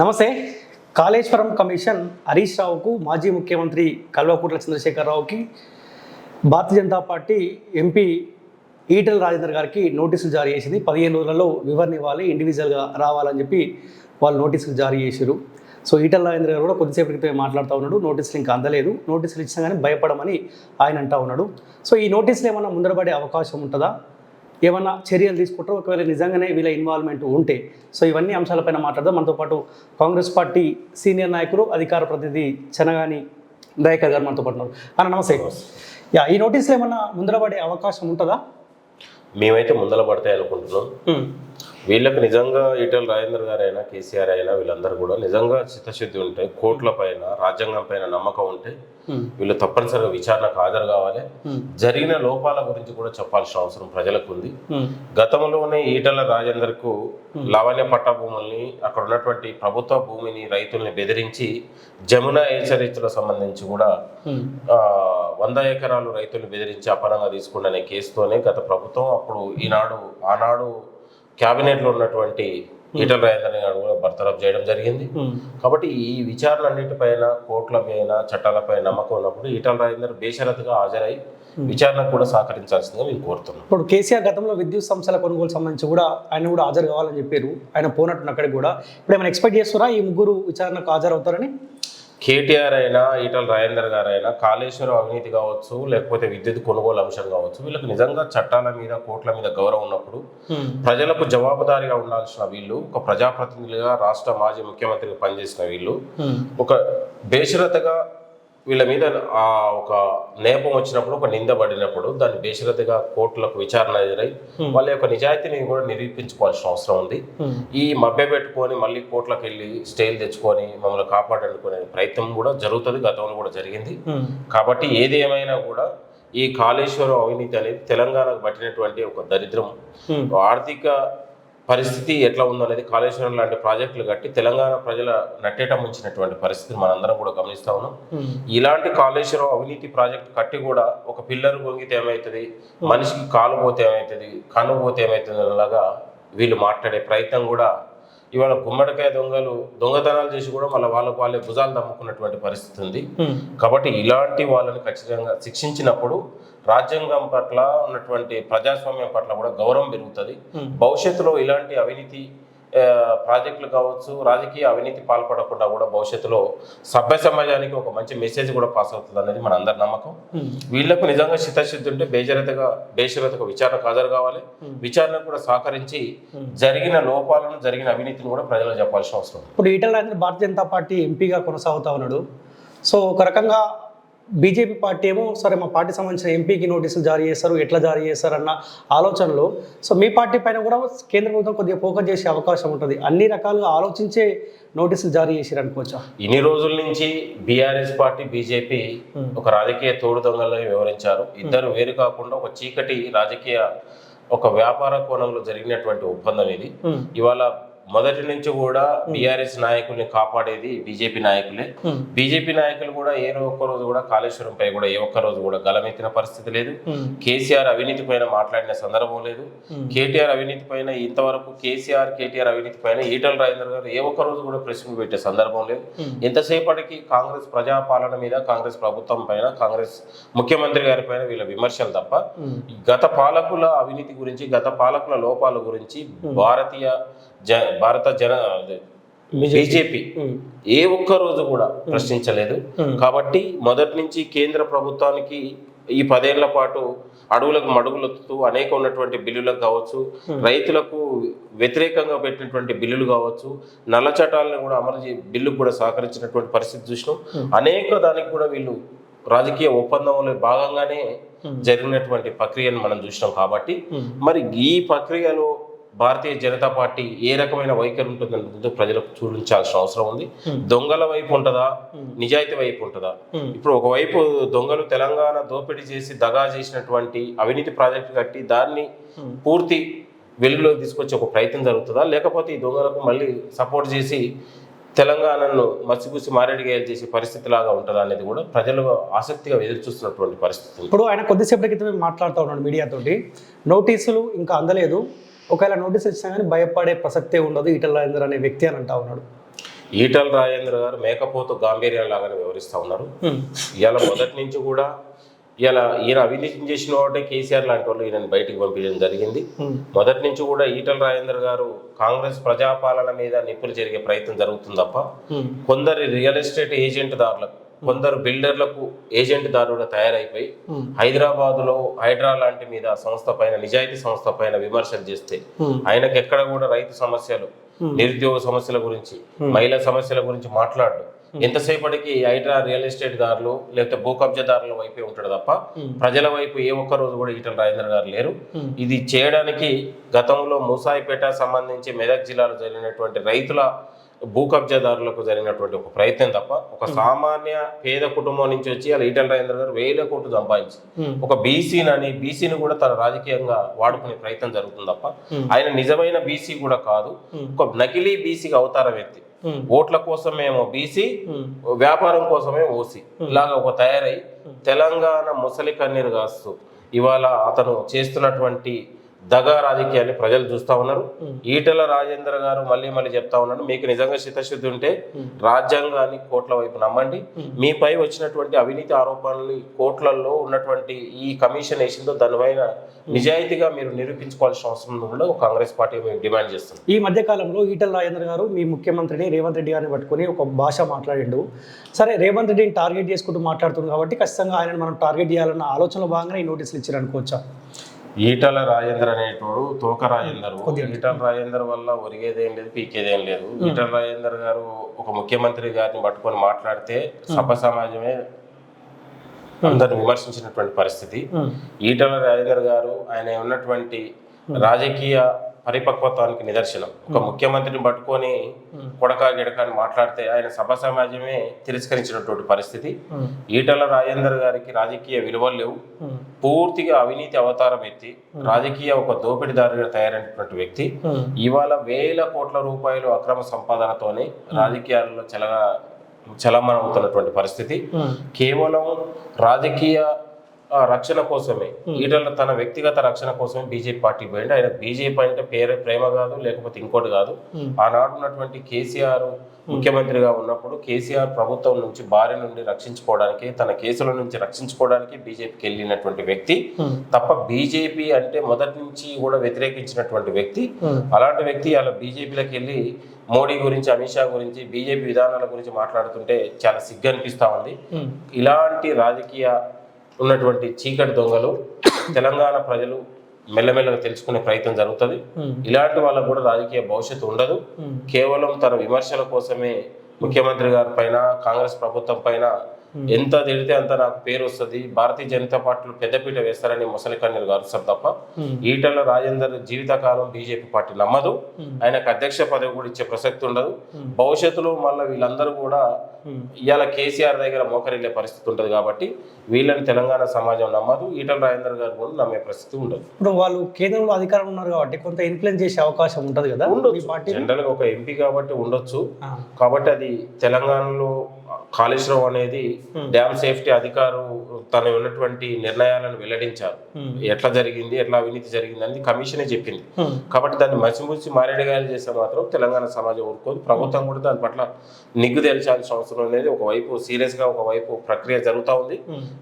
నమస్తే. కాళేశ్వరం కమిషన్ హరీష్ రావుకు మాజీ ముఖ్యమంత్రి కల్వకుంట్ల చంద్రశేఖరరావుకి భారతీయ జనతా పార్టీ ఎంపీ ఈటల రాజేందర్ గారికి నోటీసులు జారీ చేసింది. పదిహేను రోజులలో వివరణ ఇవ్వాలి ఇండివిజువల్గా రావాలని చెప్పి వాళ్ళు నోటీసులు జారీ చేశారు. సో ఈటల రాజేంద్ర గారు కూడా కొద్దిసేపు క్రితమే మాట్లాడుతూ ఉన్నాడు. నోటీసులు ఇంకా అందలేదు. నోటీసులు ఇచ్చినా కానీ భయపడమని ఆయన అంటా ఉన్నాడు. సో ఈ నోటీసులు ఏమన్నా ముందరపడే అవకాశం ఉంటుందా? ఏమన్నా చర్యలు తీసుకుంటారో ఒకవేళ నిజంగానే వీళ్ళ ఇన్వాల్వ్మెంట్ ఉంటే. సో ఇవన్నీ అంశాలపైన మాట్లాడదాం. మనతో పాటు కాంగ్రెస్ పార్టీ సీనియర్ నాయకులు అధికార ప్రతినిధి చనగాని దయాకర్ గారు మనతో పాటు ఉన్నారు. అన్న నమస్తే. యా ఈ నోటీసులు ఏమన్నా ముందరపడే అవకాశం ఉంటుందా? మేమైతే ముందల పడతాయి అనుకుంటున్నాం. వీళ్ళకి నిజంగా ఈటల రాజేంద్ర గారు అయినా కేసీఆర్ అయినా వీళ్ళందరూ కూడా నిజంగా చిత్తశుద్ధి ఉంటే కోర్టుల పైన రాజ్యాంగం పైన నమ్మకం ఉంటే వీళ్ళు తప్పనిసరిగా విచారణకు హాజరు కావాలి. జరిగిన లోపాల గురించి కూడా చెప్పాల్సిన అవసరం ప్రజలకు ఉంది గతంలోనే ఈటల రాజేందర్కు లావణ్య పట్టభూముల్ని అక్కడ ఉన్నటువంటి ప్రభుత్వ భూమిని రైతుల్ని బెదిరించి జమున హెచ్చరికలకు సంబంధించి కూడా ఆ, వంద ఎకరాలు రైతులు బెదిరించి అపరంగా తీసుకున్న కేసుతోనే గత ప్రభుత్వం అప్పుడు ఈనాడు ఆనాడు క్యాబినెట్లో ఉన్నటువంటి ఈటల రాజేంద్ర గారు కూడా బర్తరఫ్ చేయడం జరిగింది. కాబట్టి ఈ విచారణ అన్నిటిపైన కోర్టుల పైన చట్టాలపై నమ్మకం ఉన్నప్పుడు ఈటల రాజేందర్ బేషరతుగా హాజరై విచారణకు కూడా సహకరించాల్సిందిగా మేము కోరుతున్నాం. ఇప్పుడు కేసీఆర్ గతంలో విద్యుత్ సంస్థల కొనుగోలు సంబంధించి కూడా ఆయన కూడా హాజరు కావాలని చెప్పారు. ఆయన పోనట్టు అక్కడికి కూడా. ఇప్పుడు ఏమైనా ఎక్స్పెక్ట్ చేస్తారా ఈ ముగ్గురు విచారణకు హాజరవుతారని? కేటీఆర్ అయినా ఈటల రాజేందర్ గారు అయినా కాళేశ్వరం అవినీతి కావచ్చు లేకపోతే విద్యుత్ కొనుగోలు అంశం కావచ్చు వీళ్ళకి నిజంగా చట్టాల మీద కోర్టుల మీద గౌరవం ఉన్నప్పుడు ప్రజలకు జవాబుదారీగా ఉండాల్సిన వీళ్ళు ఒక ప్రజాప్రతినిధులుగా రాష్ట్ర మాజీ ముఖ్యమంత్రిగా పనిచేసిన వీళ్ళు ఒక బేషరతగా వీళ్ళ మీద ఆ ఒక నేపం వచ్చినప్పుడు ఒక నింద పడినప్పుడు దాన్ని బేషరతగా కోర్టులకు విచారణ ఎదురై వాళ్ళ యొక్క నిజాయితీని కూడా నిరూపించుకోవాల్సిన అవసరం ఉంది. ఈ మభ్య పెట్టుకొని మళ్ళీ కోర్టులకు వెళ్ళి స్టేలు తెచ్చుకొని మమ్మల్ని కాపాడనుకునే ప్రయత్నం కూడా జరుగుతుంది గతంలో కూడా జరిగింది. కాబట్టి ఏది ఏమైనా కూడా ఈ కాళేశ్వరం అవినీతి అనేది తెలంగాణకు పట్టినటువంటి ఒక దరిద్రం. ఆర్థిక పరిస్థితి ఎట్లా ఉందనేది కాళేశ్వరం లాంటి ప్రాజెక్టులు కట్టి తెలంగాణ ప్రజల నట్టేట ముంచినటువంటి పరిస్థితిని మనందరం కూడా గమనిస్తా ఉన్నాం. ఇలాంటి కాళేశ్వరం అవినీతి ప్రాజెక్టు కట్టి కూడా ఒక పిల్లర్ పొంగితే ఏమవుతుంది మనిషికి కాలు పోతే ఏమవుతుంది కన్ను పోతే ఏమవుతుంది అలాగా వీళ్ళు మాట్లాడే ప్రయత్నం కూడా ఇవాళ గుమ్మడికాయ దొంగలు దొంగతనాలు చేసి కూడా మళ్ళీ వాళ్ళకు వాళ్ళే భుజాలు దమ్ముకున్నటువంటి పరిస్థితి ఉంది. కాబట్టి ఇలాంటి వాళ్ళని ఖచ్చితంగా శిక్షించినప్పుడు రాజ్యాంగం పట్ల ఉన్నటువంటి ప్రజాస్వామ్యం పట్ల కూడా గౌరవం పెరుగుతుంది. భవిష్యత్తులో ఇలాంటి అవినీతి ప్రాజెక్టులు కావచ్చు రాజకీయ అవినీతి పాల్పడకుండా కూడా భవిష్యత్తులో సభ్య సమాజానికి ఒక మంచి మెసేజ్ కూడా పాస్ అవుతుంది అనేది మన అందరి నమ్మకం. వీళ్ళకు నిజంగా చిత్తశుద్ధి ఉంటే బేజరతగా బేషరతగా విచారణకు హాజరు కావాలి. విచారణకు కూడా సహకరించి జరిగిన లోపాలను జరిగిన అవినీతిని కూడా ప్రజలకు చెప్పాల్సిన అవసరం. ఇప్పుడు ఈటల రాజేంద్ర భారతీయ జనతా పార్టీ ఎంపీగా కొనసాగుతా ఉన్నాడు. సో ఒక రకంగా బీజేపీ పార్టీ ఏమో సరే మా పార్టీ సంబంధించిన ఎంపీకి నోటీసులు జారీ చేస్తారు ఎట్లా జారీ చేస్తారు అన్న ఆలోచనలో సో మీ పార్టీ పైన కూడా కేంద్ర ప్రభుత్వం కొద్దిగా ఫోకస్ చేసే అవకాశం ఉంటుంది. అన్ని రకాలుగా ఆలోచించే నోటీసులు జారీ చేశారు అనుకోవచ్చా? ఇన్ని రోజుల నుంచి బీఆర్ఎస్ పార్టీ బీజేపీ ఒక రాజకీయ తోడు దొంగలుగా వివరించారు. ఇద్దరు వేరు కాకుండా ఒక చీకటి రాజకీయ ఒక వ్యాపార కోణంలో జరిగినటువంటి ఒప్పందం ఇది. ఇవాళ మొదటి నుంచి కూడా బీఆర్ఎస్ నాయకుల్ని కాపాడేది బీజేపీ నాయకులే. బీజేపీ నాయకులు కూడా ఏ ఒక్క రోజు కూడా కాళేశ్వరం పై కూడా ఏ ఒక్క రోజు కూడా గలమెత్తిన పరిస్థితి లేదు. కేసీఆర్ అవినీతి పైన మాట్లాడిన సందర్భం లేదు. కేటీఆర్ అవినీతి పైన ఇంతవరకు కేసీఆర్ కేటీఆర్ అవినీతి పైన ఈటల రాజేందర్ గారు ఏ ఒక్క రోజు కూడా ప్రెస్ పెట్టే సందర్భం లేదు. ఎంతసేపటికి కాంగ్రెస్ ప్రజాపాలన మీద కాంగ్రెస్ ప్రభుత్వం పైన కాంగ్రెస్ ముఖ్యమంత్రి గారి పైన వీళ్ళ విమర్శలు తప్ప గత పాలకుల అవినీతి గురించి గత పాలకుల లోపాల గురించి భారతీయ జ భారత జన బీజేపీ. ఏ ఒక్క రోజు కూడా ప్రశ్నించలేదు. కాబట్టి మొదటి నుంచి కేంద్ర ప్రభుత్వానికి ఈ పదేళ్ళ పాటు అడవులకు మడుగులొత్తుతూ అనేక ఉన్నటువంటి బిల్లులకు కావచ్చు రైతులకు వ్యతిరేకంగా పెట్టినటువంటి బిల్లులు కావచ్చు నల్ల చట్టాలను కూడా అమలు బిల్లు కూడా సహకరించినటువంటి పరిస్థితి చూసినాం. అనేక దానికి కూడా వీళ్ళు రాజకీయ ఒప్పందంలో భాగంగానే జరిగినటువంటి ప్రక్రియను మనం చూసినాం కాబట్టి మరి ఈ ప్రక్రియలో భారతీయ జనతా పార్టీ ఏ రకమైన వైఖరి ఉంటుందన్నది ప్రజలకు చూపించాల్సిన అవసరం ఉంది. దొంగల వైపు ఉంటుందా? నిజాయితీ వైపు ఉంటుందా? ఇప్పుడు ఒకవైపు దొంగలు తెలంగాణ దోపిడీ చేసి దగా చేసినటువంటి అవినీతి ప్రాజెక్టు కట్టి దాన్ని పూర్తి వెలుగులోకి తీసుకొచ్చే ఒక ప్రయత్నం జరుగుతుందా? లేకపోతే ఈ దొంగలకు మళ్ళీ సపోర్ట్ చేసి తెలంగాణను మసిపూసి మారేడుగాయలు చేసే పరిస్థితి లాగా ఉంటుందా అనేది కూడా ప్రజలు ఆసక్తిగా ఎదురు చూస్తున్నటువంటి పరిస్థితి. ఇప్పుడు ఆయన కొద్దిసేపటి క్రితమే మాట్లాడుతూ ఉన్నాడు మీడియాతోటి. నోటీసులు ఇంకా అందలేదు. ఒకవేళ నోటీసులు ఇచ్చినా కానీ భయపడే ప్రసక్తే ఉండదు ఈటల రాజేందర్ అనే వ్యక్తి అని అంటా ఉన్నాడు. ఈటల రాజేంద్ర గారు మేకపోతు గాంభీర్యం లాగానే వివరిస్తూ ఉన్నారు. ఇవాళ మొదటి నుంచి కూడా ఇలా ఈయన అవినీతి చేసిన వాటే కేసీఆర్ లాంటి వాళ్ళు ఈయనని బయటికి పంపించడం జరిగింది. మొదటి నుంచి కూడా ఈటల రాజేంద్ర గారు కాంగ్రెస్ ప్రజాపాలన మీద నిప్పులు జరిగే ప్రయత్నం జరుగుతుంది తప్ప కొందరి రియల్ ఎస్టేట్ ఏజెంట్ దారులకు కొందరు బిల్డర్లకు ఏజెంట్ దారులుగా తయారైపోయి ఉమ్, హైదరాబాదులో హైడ్రా లాంటి మీద సంస్థ పైన నిజాయితీ సంస్థ పైన విమర్శలు చేస్తే ఆయనకి ఎక్కడ కూడా రైతు సమస్యలు నిరుద్యోగ సమస్యల గురించి మహిళా సమస్యల గురించి మాట్లాడు ఎంతసేపటికి హైడ్రా రియల్ ఎస్టేట్ దారులు లేకపోతే భూ కబ్జాదారుల వైపే ఉంటాడు తప్ప ప్రజల వైపు ఏ ఒక్క రోజు కూడా ఈటల రాజేంద్ర గారు లేరు. ఇది చేయడానికి గతంలో మూసాయిపేట సంబంధించి మెదక్ జిల్లాలో జరిగినటువంటి రైతుల భూ కబ్జాదారులకు జరిగినటువంటి ఒక ప్రయత్నం తప్ప ఒక సామాన్య పేద కుటుంబం నుంచి వచ్చి అలా ఈటల రాజేంద్ర గారు వేల కోట్లు సంపాదించి ఒక బీసీని అని బీసీని కూడా తన రాజకీయంగా వాడుకునే ప్రయత్నం జరుగుతుంది తప్ప. ఆయన నిజమైన బీసీ కూడా కాదు. ఒక నకిలీ బీసీకి అవతారం ఎత్తి ఉమ్, ఓట్ల కోసమేమో బీసీ వ్యాపారం కోసమే ఓసీ. ఇలాగా ఒక తయారై తెలంగాణ ముసలి కన్నీరు కాస్తూ ఇవాళ అతను చేస్తున్నటువంటి దగా రాజకీయాన్ని ప్రజలు చూస్తా ఉన్నారు. ఈటల రాజేంద్ర గారు మళ్ళీ మళ్ళీ చెప్తా ఉన్నాడు మీకు నిజంగా చిత్తశుద్ధి ఉంటే రాజ్యాంగాన్ని కోట్ల వైపు నమ్మండి. మీపై వచ్చినటువంటి అవినీతి ఆరోపణలు కోట్లలో ఉన్నటువంటి ఈ కమిషన్ వేసిందో దానిపైన నిజాయితీగా మీరు నిరూపించుకోవాల్సిన అవసరం కూడా కాంగ్రెస్ పార్టీ మేము డిమాండ్ చేస్తున్నాం ఈ మధ్య కాలంలో ఈటల రాజేంద్ర గారు మీ ముఖ్యమంత్రిని రేవంత్ రెడ్డి గారిని పట్టుకొని ఒక భాష మాట్లాడిండు. సరే రేవంత్ రెడ్డిని టార్గెట్ చేసుకుంటూ మాట్లాడుతుంది కాబట్టి ఖచ్చితంగా ఆయనను మనం టార్గెట్ చేయాలన్న ఆలోచనలో భాగంగా ఈ నోటీసులు ఇచ్చారు అనుకోవచ్చా ఈటల రాజేందర్ అనేటోడు తోక రాజేందర్. ఈటల రాజేందర్ వల్ల ఒరిగేదేం లేదు పీకేదేం లేదు ఈటల రాజేందర్ గారు ఒక ముఖ్యమంత్రి గారిని పట్టుకొని మాట్లాడితే సభ సమాజమే అందరిని విమర్శించినటువంటి పరిస్థితి. ఈటల రాజేందర్ గారు ఆయన ఉన్నటువంటి రాజకీయ పరిపక్వత్వానికి నిదర్శనం. ఒక ముఖ్యమంత్రిని పట్టుకొని కొడక గిడక అని మాట్లాడితే ఆయన సభ సమాజమే తిరస్కరించినటువంటి పరిస్థితి. ఉమ్, ఈటల రాజేందర్ గారికి రాజకీయ విలువలు లేవు. పూర్తిగా అవినీతి అవతారం ఎత్తి రాజకీయ ఒక దోపిడీదారుగా తయారైనటువంటి వ్యక్తి. ఇవాళ వేల కోట్ల రూపాయలు అక్రమ సంపాదనతోనే రాజకీయాల్లో చలగా చలమణవుతున్నటువంటి పరిస్థితి. కేవలం రాజకీయ రక్షణ కోసమే. ఈటల తన వ్యక్తిగత రక్షణ కోసమే బీజేపీ పార్టీ పోయింది. ఆయన బీజేపీ అంటే పేరు ప్రేమ కాదు లేకపోతే ఇంకోటి కాదు. ఉమ్. ఆనాడు ఉన్నటువంటి కేసీఆర్ ముఖ్యమంత్రిగా ఉన్నప్పుడు కేసీఆర్ ప్రభుత్వం నుంచి బారి నుండి రక్షించుకోవడానికి తన కేసుల నుంచి రక్షించుకోవడానికి బీజేపీకి వెళ్ళినటువంటి వ్యక్తి. తప్ప బీజేపీ అంటే మొదటి నుంచి కూడా వ్యతిరేకించినటువంటి వ్యక్తి. అలాంటి వ్యక్తి అలా బీజేపీలోకి వెళ్ళి మోడీ గురించి అమిత్ షా గురించి బీజేపీ విధానాల గురించి మాట్లాడుతుంటే చాలా సిగ్గు అనిపిస్తా ఉంది. ఇలాంటి రాజకీయ ఉన్నటువంటి చీకటి దొంగలు తెలంగాణ ప్రజలు మెల్లమెల్లగా తెలుసుకునే ప్రయత్నం జరుగుతుంది. ఇలాంటి వాళ్ళకు కూడా రాజకీయ భవిష్యత్తు ఉండదు. కేవలం తన విమర్శల కోసమే ముఖ్యమంత్రి గారి పైన కాంగ్రెస్ ప్రభుత్వం పైన ఎంత తిడితే అంత నాకు పేరు వస్తుంది. భారతీయ జనతా పార్టీలో పెద్దపీట వేస్తారని ముసలి కన్నీరు గారుస్తారు తప్ప ఉమ్, ఈటల రాజేందర్ జీవితకాలం బీజేపీ పార్టీ నమ్మదు. ఆయనకు అధ్యక్ష పదవి కూడా ఇచ్చే ప్రసక్తి ఉండదు. భవిష్యత్తులో మళ్ళీ వీళ్ళందరూ కూడా. ఇవాళ కేసీఆర్ దగ్గర మోకరిల్లే పరిస్థితి ఉంటుంది కాబట్టి వీళ్ళని తెలంగాణ సమాజం నమ్మదు. ఈటల రాజేందర్ గారు కూడా నమ్మే పరిస్థితి ఉండదు. ఇప్పుడు వాళ్ళు కేంద్రంలో అధికారం ఉన్నారు కాబట్టి కొంత ఇన్ఫ్లుయెన్స్ చేసే అవకాశం ఉంటుంది కదా? ఉండొచ్చు. జనరల్గా ఒక ఎంపీ కాబట్టి ఉండొచ్చు. కాబట్టి అది తెలంగాణలో కాళేశ్వరం అనేది డ్యామ్ సేఫ్టీ అధికారు తన ఉన్నటువంటి నిర్ణయాలను వెల్లడించారు. ఉమ్, ఎట్లా జరిగింది ఎట్లా అవినీతి జరిగింది అనేది కమిషనే చెప్పింది. ఉమ్, కాబట్టి దాన్ని మసిమూసి మారేడుగాయలు చేస్తే మాత్రం తెలంగాణ సమాజం ఊరుకోదు. ప్రభుత్వం కూడా దాని పట్ల నిగ్గు తేల్చాల్సిన అవసరం అనేది ఒకవైపు సీరియస్గా ఒకవైపు ప్రక్రియ జరుగుతూ ఉంది.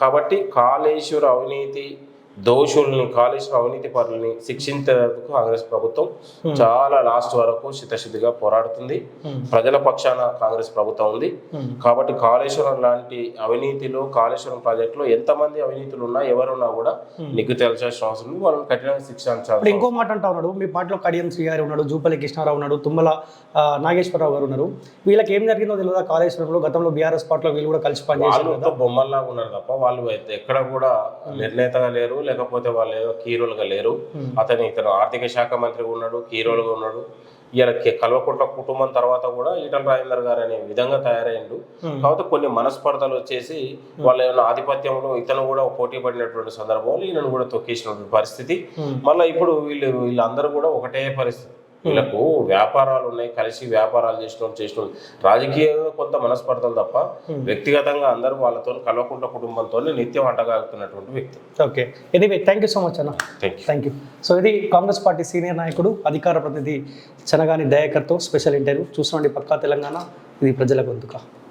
కాబట్టి కాళేశ్వర అవినీతి దోషుల్ని కాళేశ్వర అవినీతి పరుల్ని శిక్షించేందుకు కాంగ్రెస్ ప్రభుత్వం చాలా లాస్ట్ వరకు చిత్తశుద్ధిగా పోరాడుతుంది. ఉమ్, ప్రజల పక్షాన కాంగ్రెస్ ప్రభుత్వం ఉంది. ఉమ్. కాబట్టి కాళేశ్వరం లాంటి అవినీతిలో కాళేశ్వరం ప్రాజెక్టులో ఎంతమంది అవినీతులు ఉన్నా ఎవరున్నా కూడా నిగ్గు తేల్చాల్సిన అవసరం ఉంది. వాళ్ళని కఠినంగా శిక్షించాల్సిన ఇప్పుడు ఇంకో మాట అంటా ఉన్నాడు. మీ పార్టీలో కడియం శ్రీ గారు ఉన్నాడు జూపల్లి కృష్ణారావు ఉన్నాడు తుమ్మల నాగేశ్వరరావు గారు ఉన్నారు. వీళ్ళకి ఏం జరిగిందో తెలియదా? కాళేశ్వరంలో గతంలో బీఆర్ఎస్ పార్టీలో వీళ్ళు కూడా కలిసి కదా. బొమ్మల్లాగా ఉన్నారు తప్ప వాళ్ళు ఎక్కడ కూడా నిర్ణేతగా లేరు. లేకపోతే వాళ్ళు ఏదో కీరోలుగా లేరు. అతను ఇతను ఆర్థిక శాఖ మంత్రిగా ఉన్నాడు కీరోలుగా ఉన్నాడు. ఇలా కల్వకుంట్ల కుటుంబం తర్వాత కూడా ఈటల రాజేందర్ గారు అనే విధంగా తయారైండు. కాబట్టి కొన్ని మనస్పర్ధలు వచ్చేసి వాళ్ళ ఏమైనా ఆధిపత్యంలో ఇతను కూడా పోటీ పడినటువంటి సందర్భంలో ఈయనను కూడా తొక్కేసినటువంటి పరిస్థితి. మళ్ళీ ఇప్పుడు వీళ్ళు వీళ్ళందరూ కూడా ఒకటే పరిస్థితి. వీళ్ళకు వ్యాపారాలు ఉన్నాయి కలిసి వ్యాపారాలు చేసిన చేసిన. రాజకీయంగా కొంత మనస్పర్ధలు తప్ప వ్యక్తిగతంగా అందరూ వాళ్ళతో కల్వకుంట్ల కుటుంబంతో నిత్యం అంటగాగుతున్నటువంటి వ్యక్తి. Okay. Anyway thank you so much అన్న. Thank you thank you so ఇది కాంగ్రెస్ పార్టీ సీనియర్ నాయకుడు అధికార ప్రతినిధి చనగాని దయాకర్తో స్పెషల్ ఇంటర్వ్యూ చూసుకోండి పక్కా తెలంగాణ. ఇది ప్రజల గొంతుక.